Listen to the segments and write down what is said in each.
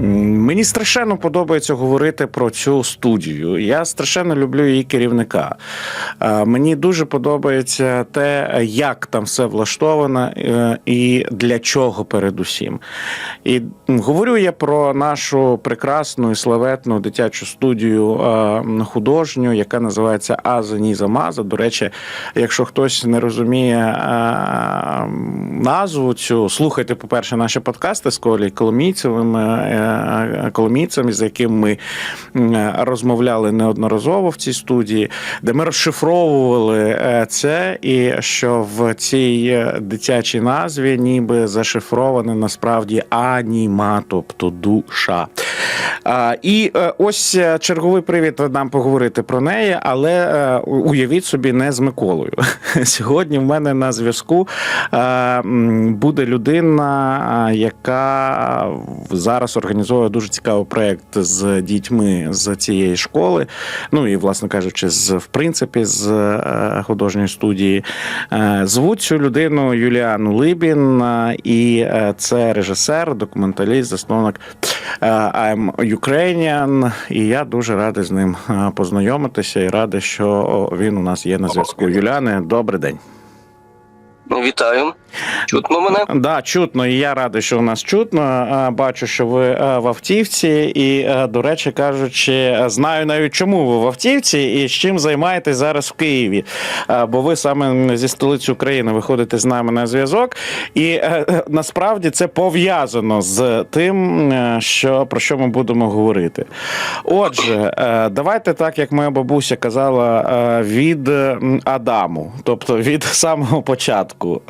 Мені страшенно подобається говорити про цю студію. Я страшенно люблю її керівника. Е, Мені дуже подобається те, як там все влаштовано е, і для чого передусім. І говорю я про нашу прекрасну і славетну дитячу студію е, художню, яка називається Аза Ніза. До речі, якщо хтось не розуміє назву цю, слухайте, по-перше, наші подкасти з Колі Коломійцевим, Коломійцем, з яким ми розмовляли неодноразово в цій студії, де ми розшифровували е, це, і що в цій е, дитячій назві ніби зашифроване насправді аніма, тобто душа. І е, ось черговий привід нам поговорити про неї, але уявіть собі, не з Миколою. Сьогодні в мене на зв'язку буде людина, яка зараз організовує дуже цікавий проект з дітьми з цієї школи. Ну і, власне кажучи, з в принципі, з е, художньої студії. Е, Звуть цю людину Юліану Либін, е, і це режисер, документаліст, засновник I'm Ukrainian, і я дуже радий з ним познайомитися і радий, що він у нас є на зв'язку. Юліане, добрий день. Вітаю. Чутно мене? Да, чутно, і я радий, що у нас чутно. Бачу, що ви е, в автівці, і, е, до речі, кажучи, знаю навіть чому ви в автівці і з чим займаєтесь зараз в Києві. Е, Бо ви саме зі столиці України виходите з нами на зв'язок, і насправді це пов'язано з тим, що про що ми будемо говорити. Отже, давайте так, як моя бабуся казала, від Адаму, тобто від самого початку.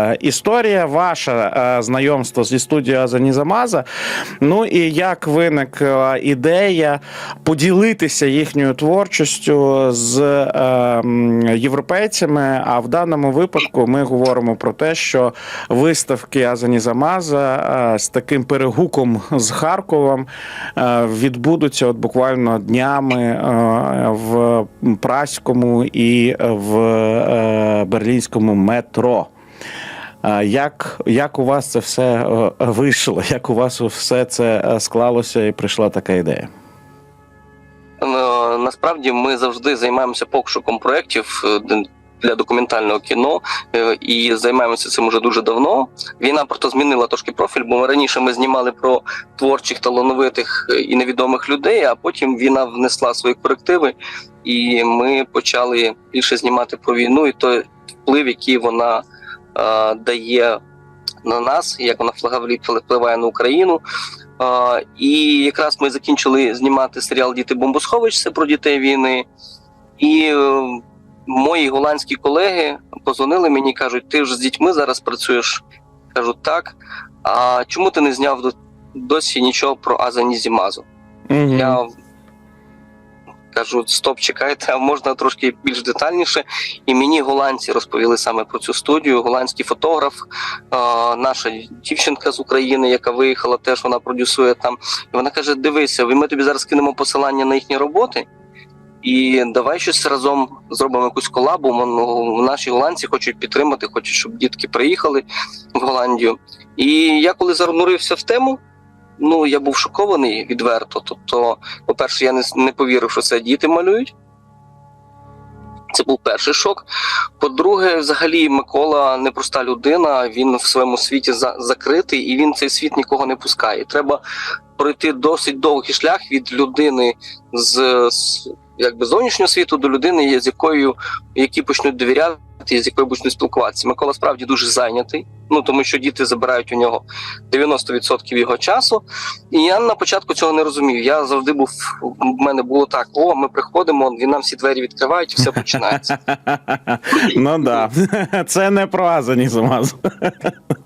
Е, Історія ваша е, знайомство зі студією Азаніза Маза. Ну і як виникла ідея поділитися їхньою творчістю з е, європейцями. А в даному випадку ми говоримо про те, що виставки Азаніза Маза е, з таким перегуком з Харковом відбудуться от буквально днями в Праському і в Берлінському метро. Як, як у вас це все е, вийшло? Як у вас все це е, склалося і прийшла така ідея? Е, Насправді ми завжди займаємося пошуком проєктів е, для документального кіно і займаємося цим уже дуже давно. Війна просто змінила трошки профіль, бо раніше ми знімали про творчих, талановитих і невідомих людей, а потім війна внесла свої корективи, і ми почали більше знімати про війну і той вплив, який вона дає на нас, як вона впливає- впливає на Україну. І якраз ми закінчили знімати серіал Діти бомбосховищ це про дітей війни. І е, мої голландські колеги позвонили мені і кажуть: ти ж з дітьми зараз працюєш? Кажу, так. А чому ти не зняв досі нічого про Азані Зімазу? Угу. Я кажу: стоп, чекайте, а можна трошки більш детальніше. І мені голландці розповіли саме про цю студію. Голландський фотограф, наша дівчинка з України, яка виїхала, теж вона продюсує там. І вона каже: Дивися, ми тобі зараз кинемо посилання на їхні роботи. І давай щось разом зробимо якусь колабу. Ну, Наші голландці хочуть підтримати, хочуть, щоб дітки приїхали в Голландію. І я коли занурився в тему, ну я був шокований відверто. Тобто, по-перше, я не, не повірив, що це діти малюють. Це був перший шок. По-друге, взагалі, Микола непроста людина, він в своєму світі за- закритий і він цей світ нікого не пускає. Треба пройти досить довгий шлях від людини з, з якби зовнішнього світу до людини, з якою які почнуть довіряти, з якою не спілкуватися. Микола справді дуже зайнятий. Ну тому що діти забирають у нього 90% його часу. І я на початку цього не розумів. Я завжди був в мене було так: о, ми приходимо, він нам всі двері відкривають, і все починається. Ну да. Це не про Азані Маза.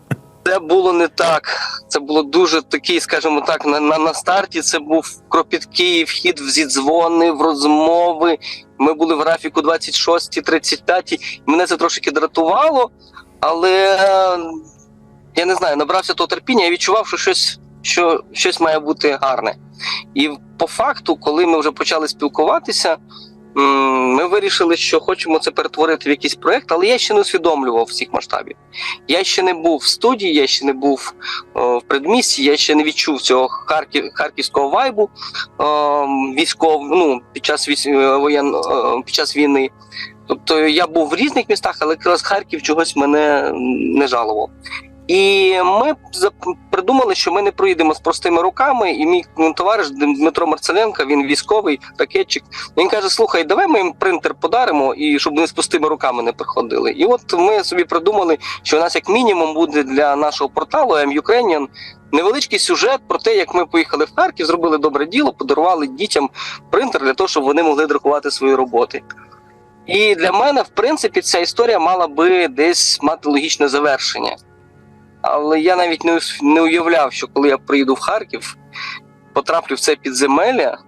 Це було не так. Це було дуже такий, скажімо так, на, на, на старті це був кропіткий вхід в зідзвони, в розмови. Ми були в графіку 26-35. Мене це трошки дратувало, але е, я не знаю, набрався того терпіння, я відчував, що щось, що щось має бути гарне. І по факту, коли ми вже почали спілкуватися, ми вирішили, що хочемо це перетворити в якийсь проект, але я ще не усвідомлював всіх масштабів. Я ще не був в студії, я ще не був в предмісті, я ще не відчув цього харків, харківського вайбу о, військов, ну, під час е, воєн, е, під час війни. Тобто я був в різних містах, але якраз Харків чогось мене не жалував. І ми придумали, що ми не проїдемо з простими руками. І мій товариш Дмитро Марцеленко, він військовий ракетчик. Він каже: Слухай, давай ми їм принтер подаримо, і щоб вони з пустими руками не приходили. І от ми собі придумали, що у нас як мінімум буде для нашого порталу M Ukrainian невеличкий сюжет про те, як ми поїхали в Харків, зробили добре діло, подарували дітям принтер для того, щоб вони могли друкувати свої роботи. І для мене, в принципі, ця історія мала би десь мати логічне завершення. Але я навіть не, не уявляв, що коли я приїду в Харків, потраплю в це підземелля,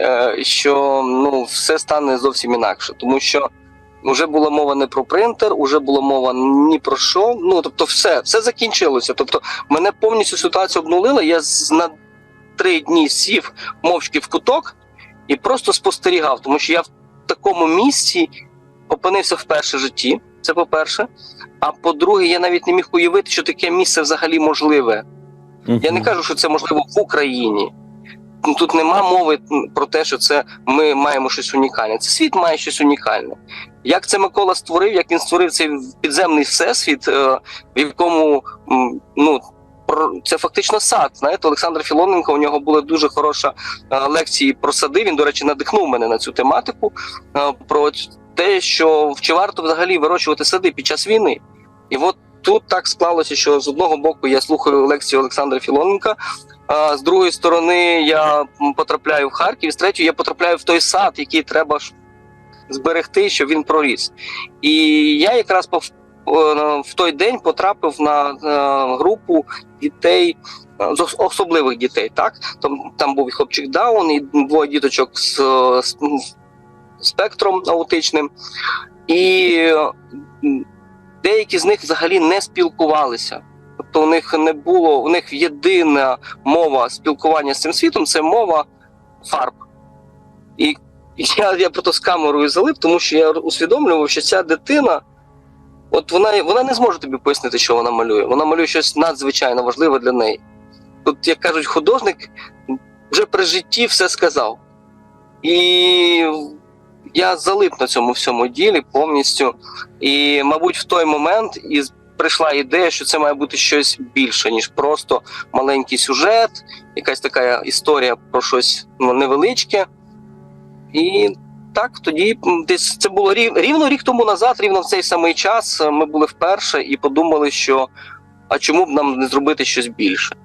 е, що ну, все стане зовсім інакше. Тому що вже була мова не про принтер, вже була мова ні про що. Ну тобто, все, все закінчилося. Тобто, мене повністю ситуація обнулила. Я на три дні сів мовчки в куток і просто спостерігав, тому що я в такому місці опинився вперше в житті. Це по-перше. А по-друге, я навіть не міг уявити, що таке місце взагалі можливе. Я не кажу, що це можливо в Україні. Ну, Тут нема мови про те, що це ми маємо щось унікальне. Це світ має щось унікальне. Як це Микола створив, як він створив цей підземний всесвіт, е, в якому ну. Це фактично сад. Знаєте, Олександр Філоненко, у нього були дуже хороша е, лекції про сади. Він, до речі, надихнув мене на цю тематику. е, Про те, що чи варто взагалі вирощувати сади під час війни. І от тут так склалося, що з одного боку я слухаю лекцію Олександра Філоненка, а з другої сторони я потрапляю в Харків, з третьої я потрапляю в той сад, який треба зберегти, щоб він проріс. І я якраз е, в той день потрапив на е, групу дітей. е, з Особливих дітей, так там там був і хлопчик Даун, і двоє діточок з спектром аутичним, і деякі з них взагалі не спілкувалися. Тобто у них не було, у них єдина мова спілкування з цим світом це мова фарб. І я, я просто з камерою залип, тому що я усвідомлював, що ця дитина, от вона, вона не зможе тобі пояснити, що вона малює. Вона малює щось надзвичайно важливе для неї. Тут, як кажуть, художник вже при житті все сказав. І я залип на цьому всьому ділі повністю. І, мабуть, в той момент і прийшла ідея, що це має бути щось більше, ніж просто маленький сюжет, якась така історія про щось ну, невеличке. І так, тоді десь це було рів, рівно рік тому назад, рівно в цей самий час е, ми були вперше і подумали, що а чому б нам не зробити щось більше?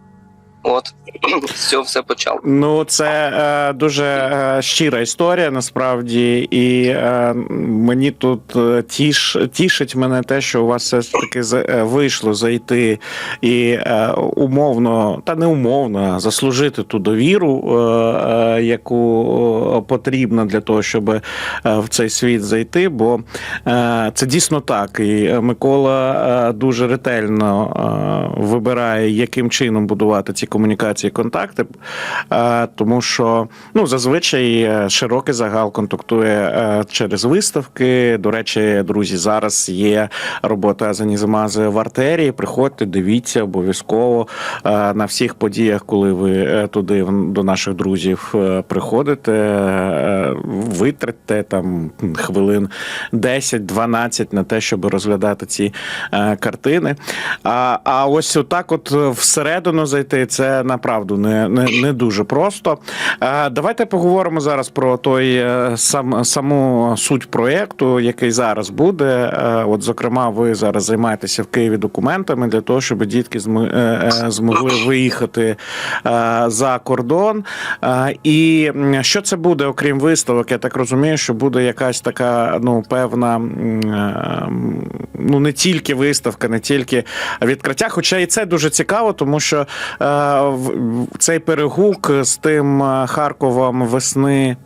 От цього все почало. Ну, це е, дуже е, щира історія насправді, і е, мені тут е, тіш, тішить мене те, що у вас все ж таки е, вийшло зайти і е, умовно, та не умовно, а заслужити ту довіру, е, е, яку потрібно для того, щоб в цей світ зайти. Бо е, це дійсно так. І Микола е, дуже ретельно е, вибирає, яким чином будувати ці комунікації, контакти, е, тому що ну зазвичай е, широкий загал контактує е, через виставки. До речі, друзі, зараз є робота Занізамази в артерії. Приходьте, дивіться обов'язково на всіх подіях, коли ви туди до наших друзів приходите, витратьте там хвилин 10-12 на те, щоб розглядати ці картини. А, а ось отак, от всередину зайти, це направду не, не, не дуже просто. Давайте поговоримо зараз про той е, сам саму суть проєкту, який зараз буде. Е, От, зокрема, ви зараз займаєтеся в Києві документами для того, щоб дітки е, змогли виїхати за кордон. І що це буде, окрім виставок? Я так розумію, що буде якась така ну певна ну не тільки виставка, не тільки відкриття. Хоча і це дуже цікаво, тому що цей перегук з тим е, Харковом весни.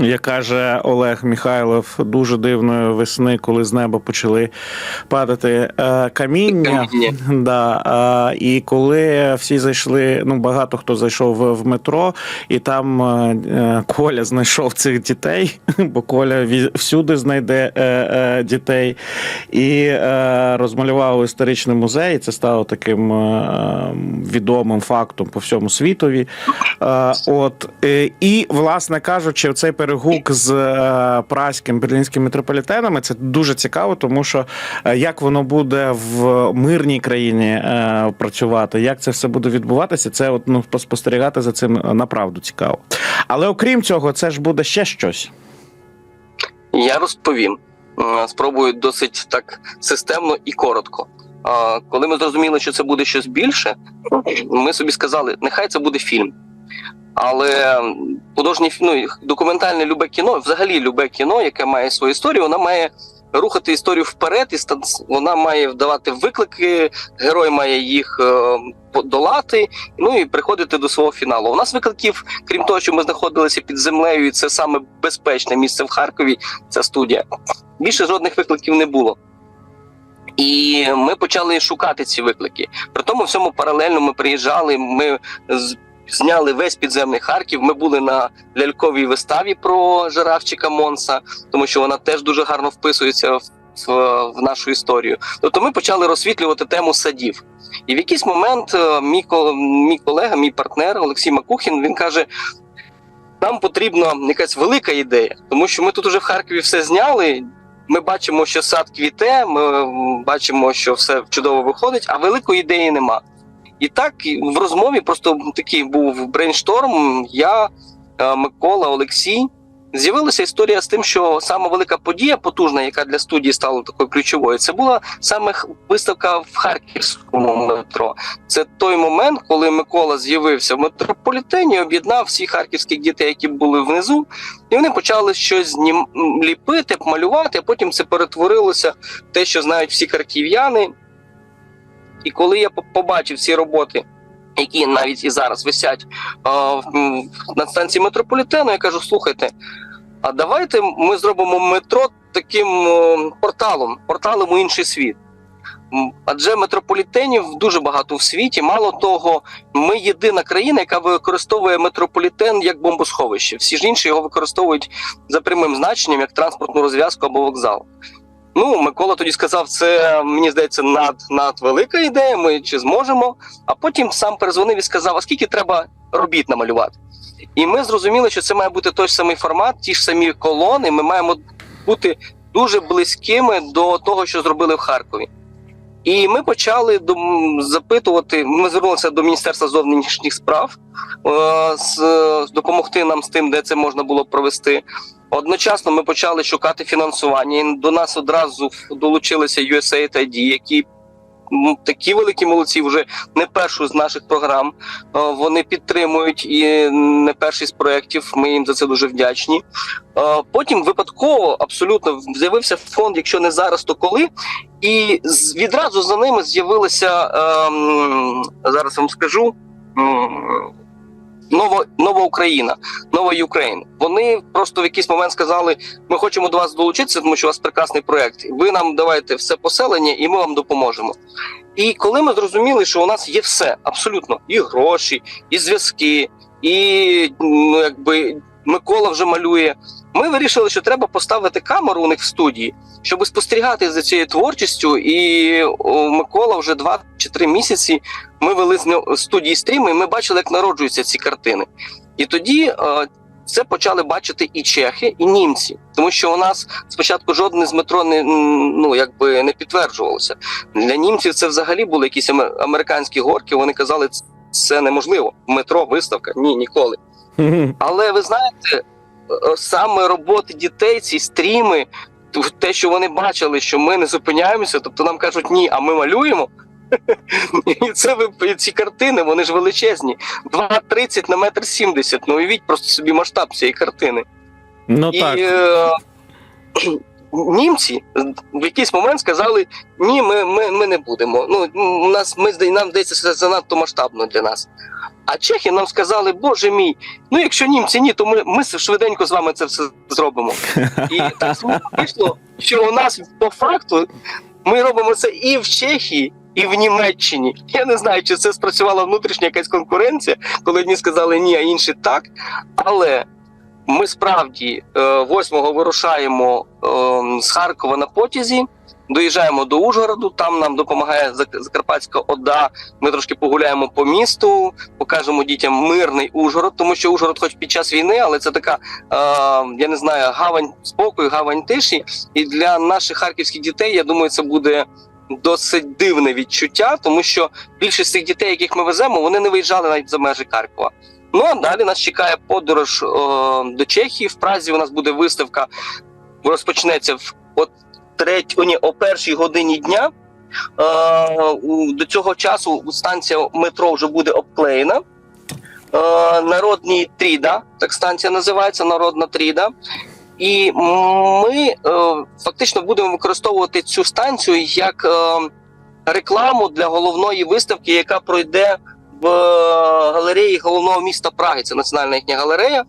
Як каже Олег Михайлов, дуже дивної весни, коли з неба почали падати е, каміння. Каміння. Да, е, і коли всі зайшли, ну багато хто зайшов в, в метро, і там е, Коля знайшов цих дітей, бо Коля всюди знайде дітей, і розмалював історичний музей. Це стало таким відомим фактом по всьому світові. От і, власне кажучи, цей перегук з е, праським берлінським метрополітенами це дуже цікаво, тому що е, як воно буде в мирній країні е, працювати, як це все буде відбуватися, це от ну поспостерігати за цим направду цікаво. Але окрім цього, це ж буде ще щось. Я розповім. Спробую досить так системно і коротко. Коли ми зрозуміли, що це буде щось більше, ми собі сказали, нехай це буде фільм. Але художнє фі- ну, документальне любе кіно, взагалі любе кіно, яке має свою історію, вона має рухати історію вперед, і вона має вдавати виклики, герой має їх е, подолати, ну і приходити до свого фіналу. У нас викликів, крім того, що ми знаходилися під землею, і це саме безпечне місце в Харкові, ця студія. Більше жодних викликів не було. І ми почали шукати ці виклики. При тому всьому паралельно ми приїжджали. Ми зняли весь підземний Харків. Ми були на ляльковій виставі про жирафчика Монса, тому що вона теж дуже гарно вписується в, в, нашу історію. Тобто ми почали розсвітлювати тему садів. І в якийсь момент е, мій, мій колега, мій партнер Олексій Макухін, він каже: нам потрібна якась велика ідея, тому що ми тут уже в Харкові все зняли. Ми бачимо, що сад квіте, ми бачимо, що все чудово виходить, а великої ідеї нема. І так в розмові просто такий був брейншторм. Я, е, Микола, Олексій. З'явилася історія з тим, що сама велика подія, потужна, яка для студії стала такою ключовою, це була саме виставка в харківському метро. Це той момент, коли Микола з'явився в метрополітені, об'єднав всіх харківських дітей, які були внизу, і вони почали щось ліпити, малювати. а Потім це перетворилося в те, що знають всі харків'яни. І коли я побачив ці роботи, які навіть і зараз висять на станції метрополітену, я кажу: слухайте, а давайте ми зробимо метро таким порталом, порталом у інший світ. Адже метрополітенів дуже багато в світі. Мало того, ми єдина країна, яка використовує метрополітен як бомбосховище. Всі ж інші його використовують за прямим значенням як транспортну розв'язку або вокзал. Ну, Микола тоді сказав, це мені здається над, велика ідея. Ми чи зможемо. А потім сам перезвонив і сказав: а скільки треба робіт намалювати? І ми зрозуміли, що це має бути той самий формат, ті ж самі колони. Ми маємо бути дуже близькими до того, що зробили в Харкові. І ми почали запитувати. Ми звернулися до Міністерства зовнішніх справ е, допомогти нам з тим, де це можна було провести. Одночасно ми почали шукати фінансування. До нас одразу долучилися USAID, які такі великі молодці, вже не першу з наших програм. Е, Вони підтримують і не перший з проєктів. Ми їм за це дуже вдячні. Е, Потім випадково абсолютно з'явився фонд, якщо не зараз, то коли. І відразу за ними з'явилася ем, зараз вам скажу. Нова, нова Україна, нова Україна. Вони просто в якийсь момент сказали: ми хочемо до вас долучитися, тому що у вас прекрасний проект. Ви нам давайте все поселення, і ми вам допоможемо. І коли ми зрозуміли, що у нас є все абсолютно і гроші, і зв'язки, і ну, якби Микола вже малює. Ми вирішили, що треба поставити камеру у них в студії, щоб спостерігати за цією творчістю. І Микола вже два чи три місяці ми вели з нього- студії стріми, і ми бачили, як народжуються ці картини. І тоді е, це почали бачити і чехи, і німці, тому що у нас спочатку жодне з метро не ну якби не підтверджувалося. Для німців це взагалі були якісь аме- американські горки. Вони казали, це неможливо. Метро, виставка, ні, ніколи. Але ви знаєте, е, саме роботи дітей, ці стріми, те, що вони бачили, що ми не зупиняємося, тобто нам кажуть ні, а ми малюємо. І це ви ці картини, вони ж величезні. 2,30 на метр 70. Ну уявіть просто собі масштаб цієї картини. Ну І так. е, німці в якийсь момент сказали: ні, ми, ми, ми не будемо. Ну, у нас ми нам здається, це занадто масштабно для нас. А чехи нам сказали, боже мій, ну якщо німці ні, то ми, ми швиденько з вами це все зробимо. І так вийшло, що у нас по факту ми робимо це і в Чехії, і в Німеччині. Я не знаю, чи це спрацювала внутрішня якась конкуренція, коли одні сказали ні, а інші так. Але ми справді е, 8-го вирушаємо е, з Харкова на потязі. Доїжджаємо до Ужгороду, там нам допомагає Зак- Закарпатська ОДА. Ми трошки погуляємо по місту, покажемо дітям мирний Ужгород, тому що Ужгород, хоч під час війни, але це така, е, я не знаю, гавань спокою, гавань тиші. І для наших харківських дітей, я думаю, це буде досить дивне відчуття, тому що більшість цих дітей, яких ми веземо, вони не виїжджали навіть за межі Харкова. Ну а далі нас чекає подорож е, до Чехії. В Празі у нас буде виставка, розпочнеться в от треть, о, ні, о першій годині дня. Е, до цього часу станція метро вже буде обклеєна. Е, народний Тріда, так станція називається Народна Тріда. І ми е, фактично будемо використовувати цю станцію як е, рекламу для головної виставки, яка пройде в е, галереї головного міста Праги. Це національна їхня галерея,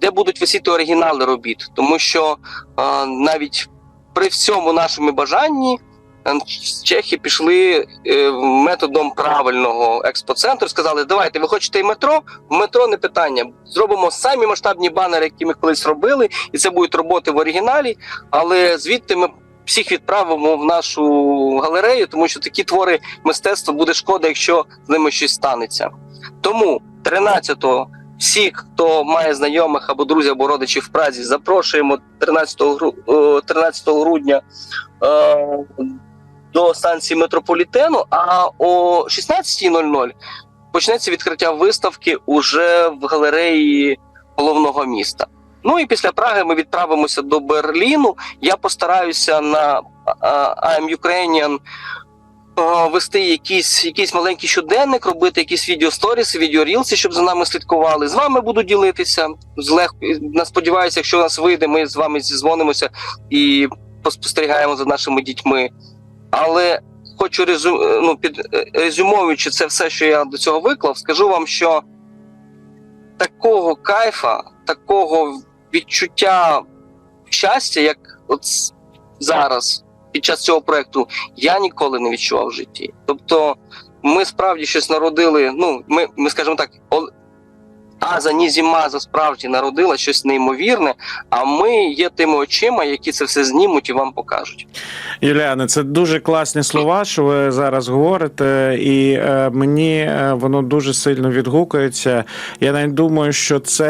де будуть висіти оригінали робіт. Тому що навіть при всьому нашому бажанні чехи пішли е, методом правильного експоцентру. Сказали: давайте, ви хочете і метро? Метро не питання. Зробимо самі масштабні банери, які ми колись робили, і це будуть роботи в оригіналі. Але звідти ми всіх відправимо в нашу галерею, тому що такі твори мистецтва буде шкода, якщо з ними щось станеться. Тому 13-го всіх, хто має знайомих або друзів, або родичів в Празі, запрошуємо 13, гру- е, 13 грудня е, до станції метрополітену. А о 16.00 почнеться відкриття виставки уже в галереї головного міста. Ну і після Праги ми відправимося до Берліну. Я постараюся на I'm Ukrainian вести якийсь, якийсь маленький щоденник, робити якісь відеосторіси, відеорілси, щоб за нами слідкували. З вами буду ділитися. З лег... на- Сподіваюся, якщо у нас вийде, ми з вами зізвонимося і поспостерігаємо за нашими дітьми. Але хочу резю... ну, під... резюмуючи це все, що я до цього виклав, скажу вам, що такого кайфа, такого відчуття щастя, як от зараз, під час цього проекту, я ніколи не відчував в житті. Тобто, ми справді щось народили. Ну, ми, ми скажімо так, Аза Нізімаза справді народила щось неймовірне, а ми є тими очима, які це все знімуть і вам покажуть. Юліане, це дуже класні слова, що ви зараз говорите, і е, мені е, воно дуже сильно відгукується. Я навіть думаю, що це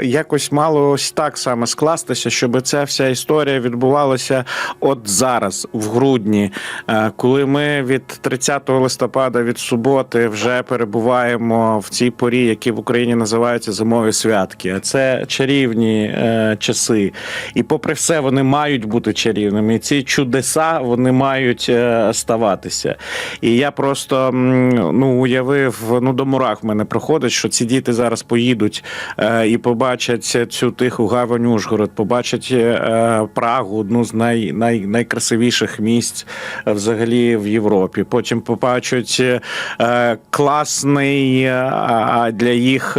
е, якось мало ось так саме скластися, щоб ця вся історія відбувалася от зараз, в грудні, е, коли ми від 30 листопада від суботи вже перебуваємо в цій порі, які в Україні називаються зимові святки. А це чарівні е, часи. І попри все, вони мають бути чарівними. І ці чудеса вони мають е, ставатися. І я просто ну, уявив, ну до мурах в мене проходить, що ці діти зараз поїдуть е, і побачать цю тиху гавань Ужгород, побачать е, Прагу, одну з най, най, найкрасивіших місць е, взагалі в Європі. Потім побачать е, класний е, для їх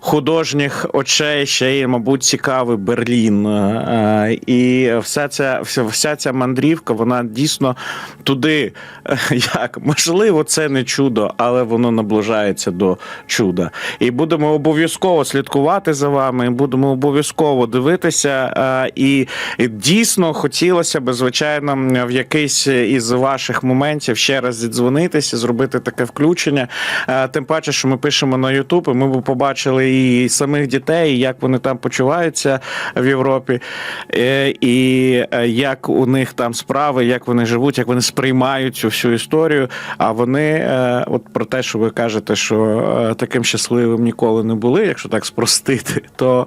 художніх очей ще й, мабуть, цікавий Берлін. Е, І вся ця, вся, ця мандрівка, вона дійсно туди, е, як можливо, це не чудо, але воно наближається до чуда. І будемо обов'язково слідкувати за вами, і будемо обов'язково дивитися. Е, І дійсно хотілося б, звичайно, в якийсь із ваших моментів ще раз зідзвонитися, зробити таке включення. Тим паче, що ми пишемо на Ютуб, і ми б побачили і самих дітей, як вони там почуваються в Європі, е, і е, як у них там справи, як вони живуть, як вони сприймають цю всю історію. А вони, е, от про те, що ви кажете, що таким щасливим ніколи не були, якщо так спростити, то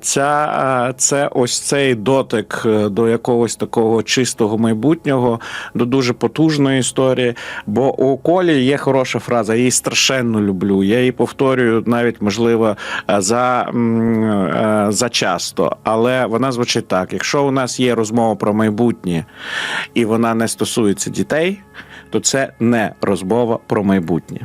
ця, це ось цей дотик до якогось такого чистого майбутнього, до дуже потужної історії. Бо у Колі є хороша фраза, я її страшенно люблю. Я її повторюю навіть, можливо, е, за, е, за часто. Але вона звучить так: якщо у нас є розмова про майбутнє і вона не стосується дітей, то це не розмова про майбутнє.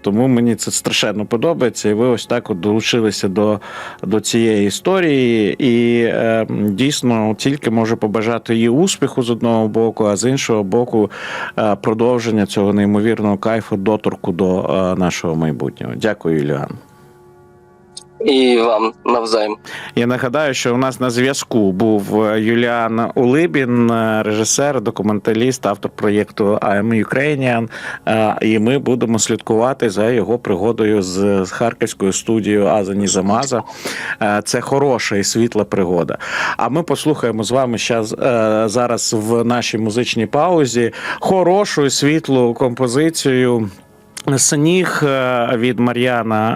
тому мені це страшенно подобається. І ви ось так от долучилися до, до цієї історії. І е, дійсно тільки можу побажати їй успіху з одного боку, а з іншого боку, е, продовження цього неймовірного кайфу, доторку до е, нашого майбутнього. Дякую, Юліан. І вам навзаєм. Я нагадаю, що у нас на зв'язку був е, Юліан Улибін, е, режисер, документаліст, автор проєкту I'm Ukrainian. Е, І ми будемо слідкувати за його пригодою з харківською студією Азані Замаза. Це хороша і світла пригода. А ми послухаємо з вами щас, зараз в нашій музичній паузі хорошу і світлу композицію. Сніг е, від Мар'яна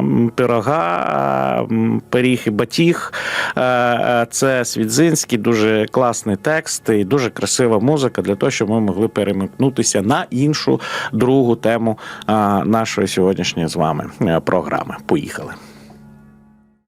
е, е, Пирога, Пиріг і Батіг. Це Свідзинський, дуже класний текст і дуже красива музика для того, щоб ми могли перемикнутися на іншу другу тему нашої сьогоднішньої з вами програми. Поїхали.